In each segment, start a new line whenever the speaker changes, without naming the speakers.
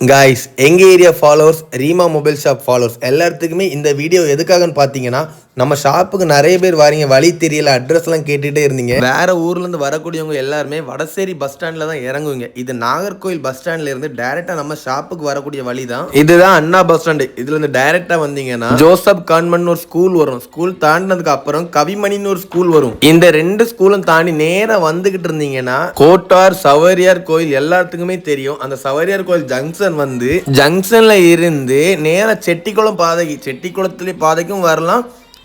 Guys எங்கள் area followers Reema mobile shop followers எல்லாத்துக்குமே இந்த வீடியோ எதுக்காகன்னு பார்த்தீங்கன்னா நம்ம ஷாப்புக்கு நிறைய பேர் வாரீங்க. வழி தெரியல அட்ரஸ்லாம் கேட்டுகிட்டே இருந்தீங்க. வேற ஊர்லேருந்து வரக்கூடியவங்க எல்லாருமே வடசேரி பஸ் ஸ்டாண்டில் தான் இறங்குவீங்க. இது நாகர்கோவில் பஸ் ஸ்டாண்ட்ல இருந்து டேரெக்டாக நம்ம ஷாப்புக்கு வரக்கூடிய வழி தான். இதுதான் அண்ணா பஸ் ஸ்டாண்டு இதுல இருந்து டேரெக்டாக வந்தீங்கன்னா ஜோசப் கான்வென்ட் ஒரு ஸ்கூல் வரும். ஸ்கூல் தாண்டினதுக்கு அப்புறம் கவிமணின்னு ஒரு ஸ்கூல் வரும். இந்த ரெண்டு ஸ்கூலும் தாண்டி நேரா வந்துகிட்டு இருந்தீங்கன்னா கோட்டார் சவரியார் கோயில் எல்லாத்துக்குமே தெரியும். அந்த சவரியார் கோயில் ஜங்ஷன் வந்து ஜங்ஷன்ல இருந்து நேரா செட்டிக்குளம் பாதைக்கு செட்டிக்குளத்துல பாதைக்கும் வரலாம்.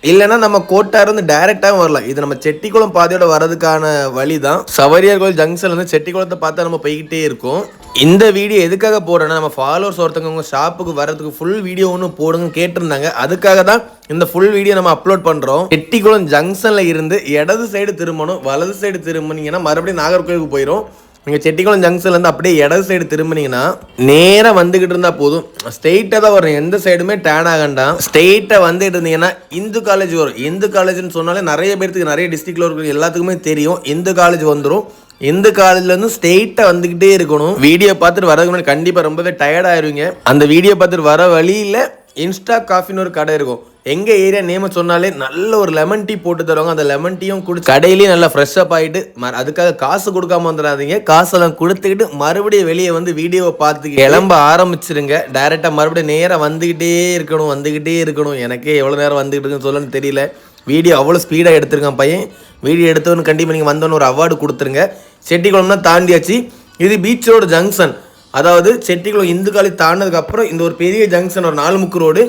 இல்லைன்னா நம்ம கோட்டார் இருந்து டைரெக்டாகவும் வரலாம். இது நம்ம செட்டிக்குளம் பாதையோட வரதுக்கான வழி தான் சவரியார் கோயில் ஜங்ஷன்ல இருந்து செட்டிக்குளத்தை பார்த்தா நம்ம போய்கிட்டே இருக்கோம். இந்த வீடியோ எதுக்காக போடுறேன்னா நம்ம ஃபாலோவர்ஸ் ஒருத்தவங்க உங்கள் ஷாப்புக்கு வரதுக்கு ஃபுல் வீடியோ ஒன்று போடுங்க கேட்டிருந்தாங்க. அதுக்காக தான் இந்த ஃபுல் வீடியோ நம்ம அப்லோட் பண்ணுறோம் செட்டிக்குளம் ஜங்ஷனில் இருந்து இடது சைடு திரும்பணும் வலது சைடு திரும்பினீங்கன்னா மறுபடியும் நாகர்கோவிலுக்கு போயிடும் நீங்கள் செட்டிக்குளம் ஜங்ஷன்லேருந்து அப்படியே இட சைடு திரும்பினீங்கன்னா நேராக வந்துக்கிட்டு இருந்தால் போதும். ஸ்ட்ரெயிட்டாக தான் வரும். எந்த சைடுமே டேன் ஆகண்டாம் ஸ்ட்ரெயிட்டாக வந்துட்டு இருந்தீங்கன்னா இந்து காலேஜ் வரும். இந்து காலேஜ்னு சொன்னாலே நிறைய பேர்த்துக்கு நிறைய டிஸ்ட்ரிக்டில் இருக்கிற எல்லாத்துக்குமே தெரியும். இந்து காலேஜ் வந்துடும் எந்த காலேஜ்லேருந்து ஸ்ட்ரெயிட்டாக வந்துக்கிட்டே இருக்கணும். வீடியோ பார்த்துட்டு வரதுக்கு முன்னாடி கண்டிப்பாக ரொம்பவே டயர்ட் ஆயிருவீங்க. அந்த வீடியோ பார்த்துட்டு வர வழியில் இன்ஸ்டா காஃபின்னு ஒரு கடை இருக்கும். எங்கள் ஏரியா நேம சொன்னாலே நல்ல ஒரு லெமன் டீ போட்டு தருவாங்க. அந்த லெமன் டீயும் குடிச்சு கடையிலேயே நல்லா ஃப்ரெஷ்ஷப் ஆகிட்டு ஆகிட்டு அதுக்காக காசு கொடுக்காம வந்துடாதீங்க. காசெல்லாம் கொடுத்துக்கிட்டு மறுபடியும் வெளியே வந்து வீடியோவை பார்த்து கிளம்ப ஆரம்பிச்சிருங்க. டைரெக்டாக மறுபடியும் நேராக வந்துக்கிட்டே இருக்கணும் வந்துக்கிட்டே இருக்கணும். எனக்கே எவ்வளோ நேரம் வந்துக்கிட்டு இருக்குன்னு சொல்லணும்னு தெரியல. வீடியோ அவ்வளோ ஸ்பீடாக எடுத்திருக்கான் பையன். வீடியோ எடுத்தவனு கண்டிப்பாக நீங்கள் வந்தோன்னு ஒரு அவார்டு கொடுத்துருங்க. செட்டிக்குளம்னா தாண்டியாச்சு. இது பீச்சோட ஜங்ஷன் அதாவது செட்டிக்குளம் இந்துக்காலி காலி இந்த ஒரு பெரிய ஜங்ஷன் ஒரு நாலு முக்கு ரோடு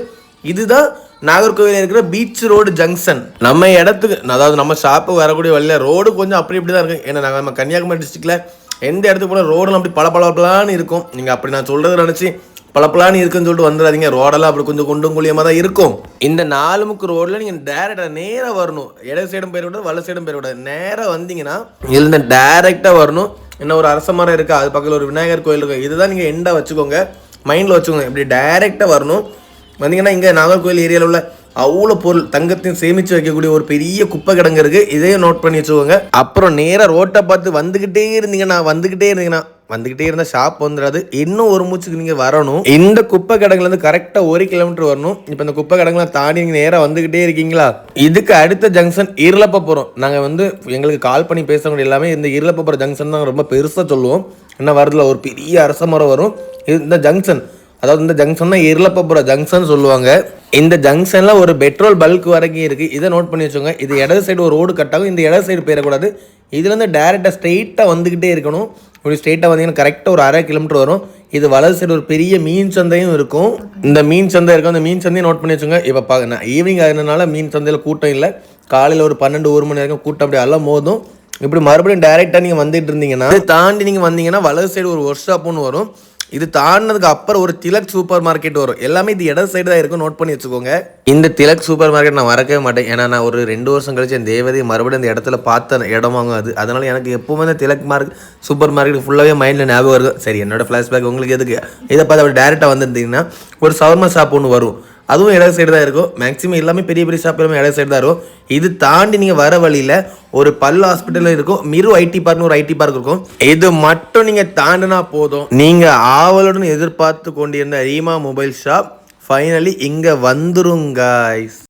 இதுதான் நாகர்கோவில் இருக்கிற பீச் ரோடு ஜங்ஷன் நம்ம இடத்துக்கு அதாவது நம்ம ஷாப்புக்கு வரக்கூடிய வழியில் ரோடு கொஞ்சம் அப்படி இப்படி தான் இருக்கும் ஏன்னா நாங்கள் நம்ம கன்னியாகுமரி டிஸ்ட்ரிக்டில் எந்த இடத்துக்கு போனால் ரோடெல்லாம் அப்படி பல பளபளன்னு இருக்கும். நீங்கள் அப்படி நான் சொல்கிறது நினச்சி பளபளன்னு இருக்குன்னு சொல்லிட்டு வந்துடாதீங்க. ரோடெல்லாம் அப்படி கொஞ்சம் குண்டும் குழியமாக தான் இருக்கும். இந்த நாலு முக்கு ரோடில் நீங்கள் டேரெக்டாக நேராக வரணும். இடது சைடும் பேர் விட வல சைடும் பேர் விட நேராக வந்தீங்கன்னா இதில் டேரெக்டாக வரணும். இன்னும் ஒரு அரச மரம் இருக்குது அது பக்கத்தில் ஒரு விநாயகர் கோயில் இருக்குது இதுதான் நீங்கள் எண்டாக வச்சுக்கோங்க. மைண்டில் வச்சுக்கோங்க. இப்படி டைரெக்டாக வரணும். வந்தீங்கன்னா இங்கே நாகர்கோவில் ஏரியாவில் உள்ள அவ்வளோ பொருள் தங்கத்தையும் சேமித்து வைக்கக்கூடிய ஒரு பெரிய குப்பை கிடங்கு இருக்குது இதையும் நோட் பண்ணி வச்சுக்கோங்க. அப்புறம் நேராக ரோட்டை பார்த்து வந்துக்கிட்டே இருந்தீங்கன்னா வந்துக்கிட்டே இருந்தீங்கன்னா வந்துக்கிட்டே இருந்தால் ஷாப் வந்துடாது. இன்னும் ஒரு மூச்சுக்கு நீங்கள் வரணும். இந்த குப்பை கிடங்குலேருந்து கரெக்டாக ஒரு கிலோமீட்டர் வரணும். இப்போ இந்த குப்பை கிடங்குலாம் தாண்டி நீங்கள் நேராக வந்துக்கிட்டே இருக்கீங்களா? இதுக்கு அடுத்த ஜங்ஷன் இருளப்பப்புறம் நாங்கள் வந்து எங்களுக்கு கால் பண்ணி பேசக்கூடிய எல்லாமே இந்த இருளப்பப்புறம் ஜங்ஷன் தான் ரொம்ப பெருசாக சொல்லுவோம். என்ன வரதுல ஒரு பெரிய அரச மரம் வரும். இது இந்த ஜங்ஷன் அதாவது இந்த ஜங்ஷன்னா போகிற ஜங்ஷன் சொல்லுவாங்க. இந்த ஜங்ஷன்ல ஒரு பெட்ரோல் பல்க் வரைக்கும் இருக்கு. இதை நோட் பண்ணி வச்சுக்கோங்க. இது இடது சைடு ஒரு ரோடு கட்டாகும் இந்த இடது சைடு போயிடக்கூடாது. இதுலேருந்து டேரெக்டாக ஸ்ட்ரெயிட்டாக வந்துக்கிட்டே இருக்கணும். இப்படி ஸ்ட்ரெயிட்டாக வந்தீங்கன்னா கரெக்டாக ஒரு அரை கிலோமீட்டர் வரும். இது வலது சைடு ஒரு பெரிய மீன் சந்தையும் இருக்கும். இந்த மீன் சந்தை இருக்கும். அந்த மீன் சந்தையும் நோட் பண்ணி வச்சுங்க இப்போ பா நான் ஈவினிங் ஆகிறதுனால மீன் சந்தையில் கூட்டம் இல்லை. காலையில் ஒரு பன்னெண்டு ஒரு மணி வரைக்கும் கூட்டம் அப்படி எல்லாம் மோதும். இப்படி மறுபடியும் டேரெக்டாக நீங்கள் வந்துட்டு இருந்தீங்கன்னா தாண்டி நீங்கள் வந்தீங்கன்னா வலது சைடு ஒரு ஒர்க் ஷாப்னு வரும். இது தாண்டினதுக்கு அப்புறம் ஒரு திலக் சூப்பர் மார்க்கெட் வரும். எல்லாமே இது இடது சைடு தான் இருக்கும். நோட் பண்ணி வச்சுக்கோங்க. இந்த திலக் சூப்பர் மார்க்கெட் நான் மறக்கவே மாட்டேன். ஏன்னா நான் ஒரு ரெண்டு வருஷம் கழிச்சு என் தேவதையை மறுபடியும் அந்த இடத்துல பார்த்த இடமாங்க அது. அதனால எனக்கு எப்பவுமே இந்த திலக் மார்க் சூப்பர் மார்க்கெட் ஃபுல்லாகவே மைண்டில் ஞாபகம் இருக்கும் சரி என்னோட ஃப்ளாஷ்பேக் உங்களுக்கு எதுக்கு? இதை பார்த்து அப்படி டேரெக்டாக வந்திருந்தீங்கன்னா ஒரு சவர்மா ஷாப் ஒன்று வரும். அதுவும் இடது சைடு தான் இருக்கும். மேக்ஸிமம் எல்லாமே பெரிய பெரிய ஷாப் எல்லாமே இடது சைடு தான் இருக்கும். இது தாண்டி நீங்கள் வர வழியில் ஒரு பல் ஹாஸ்பிட்டல் இருக்கும். மிரு ஐடி பார்க்னு ஒரு ஐடி பார்க் இருக்கும். இது மட்டும் நீங்கள் தாண்டினா போதும். நீங்கள் ஆவலுடன் எதிர்பார்த்து கொண்டிருந்த ரீமா மொபைல் ஷாப் ஃபைனலி இங்கே வந்துரும் guys.